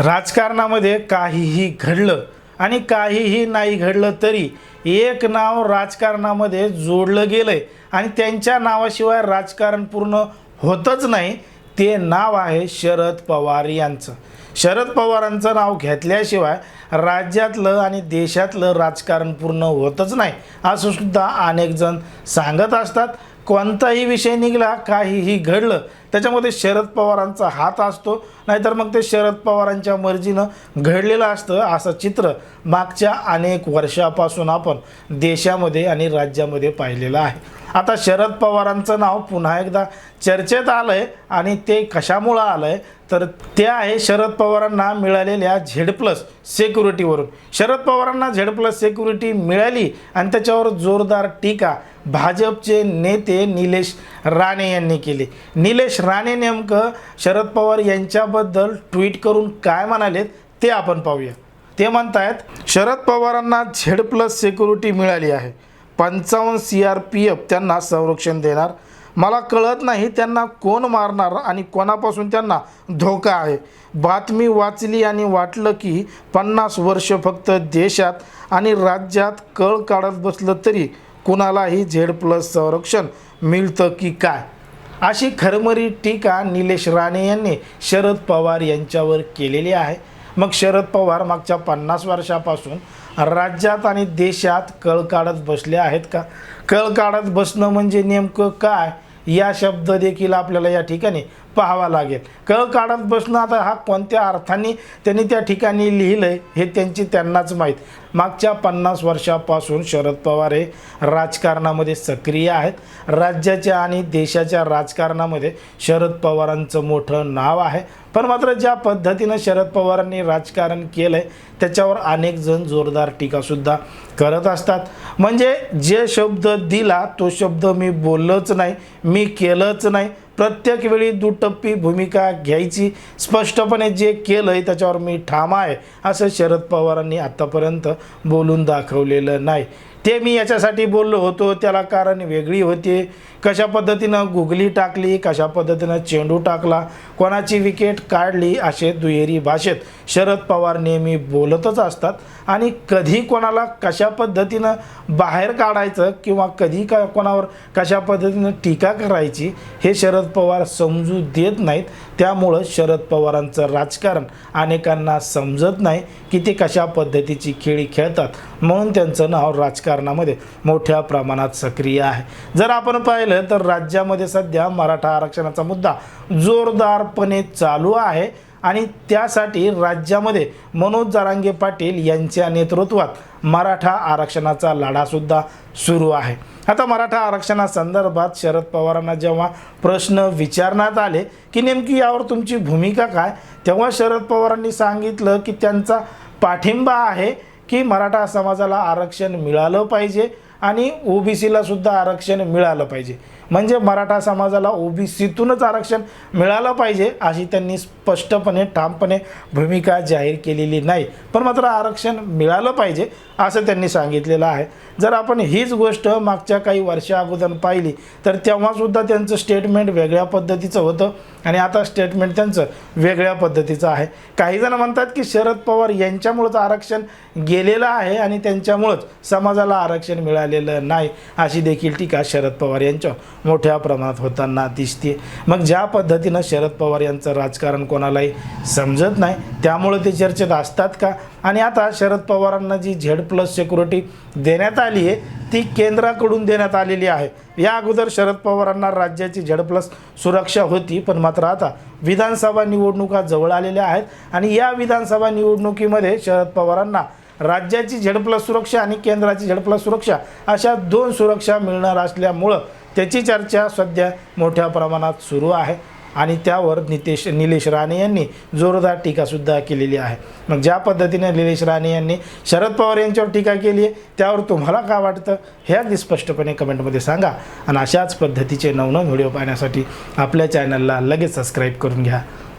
राजकारणामध्ये काहीही घडलं आणि काहीही नाही घडलं तरी एक नाव राजकारणामध्ये जोडलं गेलं आहे आणि त्यांच्या नावाशिवाय राजकारण पूर्ण होतच नाही. ते नाव आहे शरद पवार यांचं. शरद पवारांचं नाव घेतल्याशिवाय राज्यातलं आणि देशातलं राजकारण पूर्ण होतच नाही. असं सुद्धा अनेक जण सांगत असतात. कोणताही विषय निघाला काहीही घडलं त्याच्यामध्ये शरद पवारांचा हात असतो नाहीतर मग ते शरद पवारांच्या मर्जीनं घडलेलं असतं असं चित्र मागच्या अनेक वर्षापासून आपण देशामध्ये आणि राज्यामध्ये पाहिलेलं आहे. आता शरद पवारांचं नाव पुन्हा एकदा चर्चेत आलं आहे आणि ते कशामुळं आलं आहे तर ते आहे शरद पवारांना मिळालेल्या झेड प्लस सेक्युरिटीवरून. शरद पवारांना झेड प्लस सेक्युरिटी मिळाली आणि त्याच्यावर जोरदार टीका भाजपचे नेते निलेश राणे यांनी केली. निलेश राणे नेमकं शरद पवार यांच्याबद्दल ट्विट करून काय म्हणालेत ते आपण पाहूया. ते म्हणतायत शरद पवारांना झेड प्लस सिक्युरिटी मिळाली आहे. पंचावन्न सी आर पी एफ त्यांना संरक्षण देणार. मला कळत नाही त्यांना कोण मारणार आणि कोणापासून त्यांना धोका आहे. बातमी वाचली आणि वाटलं की पन्नास वर्ष फक्त देशात आणि राज्यात कळ काढत बसलं तरी कुणालाही झेड प्लस संरक्षण मिळतं की काय? अशी खरमरी टीका निलेश राणे यांनी शरद पवार यांच्यावर केलेली आहे. मग शरद पवार मागच्या पन्नास वर्षापासून राज्यात आणि देशात कळ काढत बसले आहेत का? कळ काढत बसणं म्हणजे नेमकं काय? या शब्द देखील आपल्याला या ठिकाणी पाहावा लागेल. कळ काढत बसणं आता हा कोणत्या अर्थाने त्यांनी त्या ठिकाणी लिहिलं आहे हे त्यांची त्यांनाच माहीत. मागच्या पन्नास वर्षापासून शरद पवार हे राजकारणामध्ये सक्रिय आहेत. राज्याच्या आणि देशाच्या राजकारणामध्ये शरद पवारांचं मोठं नाव आहे. पण मात्र ज्या पद्धतीनं शरद पवारांनी राजकारण केलं आहे त्याच्यावर अनेक जण जोरदार टीकासुद्धा करत असतात. म्हणजे जे शब्द दिला तो शब्द मी बोललोच नाही मी केलंच नाही. प्रत्येक वेळी दुटप्पी भूमिका घ्यायची. स्पष्टपणे जे केलं आहे त्याच्यावर मी ठाम आहे असं शरद पवारांनी आत्तापर्यंत बोलून दाखवलेलं नाही. ते मी याच्यासाठी बोललो होतो त्याला कारण वेगळी होते. कशा पद्धतीनं गुगली टाकली कशा पद्धतीनं चेंडू टाकला कोणाची विकेट काढली असे दुहेरी भाषेत शरद पवार नेहमी बोलतच असतात. आणि कधी कोणाला कशा पद्धतीनं बाहेर काढायचं किंवा कधी का कोणावर कशा पद्धतीनं टीका करायची हे शरद पवार समजू देत नाहीत. त्यामुळं शरद पवारांचं राजकारण अनेकांना समजत नाही की ते कशा पद्धतीची खेळी खेळतात. म्हणून त्यांचं नाव राजकारण राजकारणामध्ये मोठ्या प्रमाणात सक्रिय आहे. जर आपण पाहिलं तर राज्यामध्ये सध्या मराठा आरक्षणाचा मुद्दा जोरदारपणे चालू आहे आणि त्यासाठी राज्यामध्ये मनोज जारांगे पाटील यांच्या नेतृत्वात मराठा आरक्षणाचा लढासुद्धा सुरू आहे. आता मराठा आरक्षणासंदर्भात शरद पवारांना जेव्हा प्रश्न विचारण्यात आले की नेमकी यावर तुमची भूमिका काय तेव्हा शरद पवारांनी सांगितलं की त्यांचा पाठिंबा आहे की मराठा समाजाला आरक्षण मिळालं पाहिजे आणि ओबीसीला सुद्धा आरक्षण मिळालं पाहिजे. म्हणजे मराठा समाजाला ओबीसीतूनच आरक्षण मिळालं पाहिजे अशी त्यांनी स्पष्टपणे ठामपणे भूमिका जाहीर केलेली नाही. पण मात्र आरक्षण मिळालं पाहिजे असं त्यांनी सांगितलेलं आहे. जर आपण हीच गोष्ट मागच्या काही वर्षा अगोदर पाहिली तर तेव्हासुद्धा त्यांचं स्टेटमेंट वेगळ्या पद्धतीचं होतं आणि आता स्टेटमेंट त्यांचं वेगळ्या पद्धतीचं आहे. काही जण म्हणतात की शरद पवार यांच्यामुळंच आरक्षण गेलेलं आहे आणि त्यांच्यामुळंच समाजाला आरक्षण मिळालेलं नाही अशी देखील टीका शरद पवार यांच्या मोठ्या प्रमाणात होताना दिसते. मग ज्या पद्धतीनं शरद पवार यांचं राजकारण कोणालाही समजत नाही त्यामुळं ते चर्चेत असतात का? आणि आता शरद पवारांना जी झेड प्लस सिक्युरिटी देण्यात आली आहे ती केंद्राकडून देण्यात आलेली आहे. या अगोदर शरद पवारांना राज्याची झेड प्लस सुरक्षा होती पण मात्र आता विधानसभा निवडणुका जवळ आलेल्या आहेत आणि या विधानसभा निवडणुकीमध्ये शरद पवारांना राज्याची झेड प्लस सुरक्षा आणि केंद्राची झेड प्लस सुरक्षा अशा दोन सुरक्षा मिळणार असल्यामुळं त्याची चर्चा सध्या मोठ्या प्रमाणात सुरू आहे. आणि त्यावर नितेश निलेश राणे यांनी जोरदार टीकासुद्धा केलेली आहे. मग ज्या पद्धतीने निलेश राणे यांनी शरद पवार यांच्यावर टीका केली आहे त्यावर तुम्हाला काय वाटतं? हे अगदी स्पष्टपणे कमेंटमध्ये सांगा. आणि अशाच पद्धतीचे नवनव व्हिडिओ पाहण्यासाठी आपल्या चॅनलला लगेच सबस्क्राईब करून घ्या.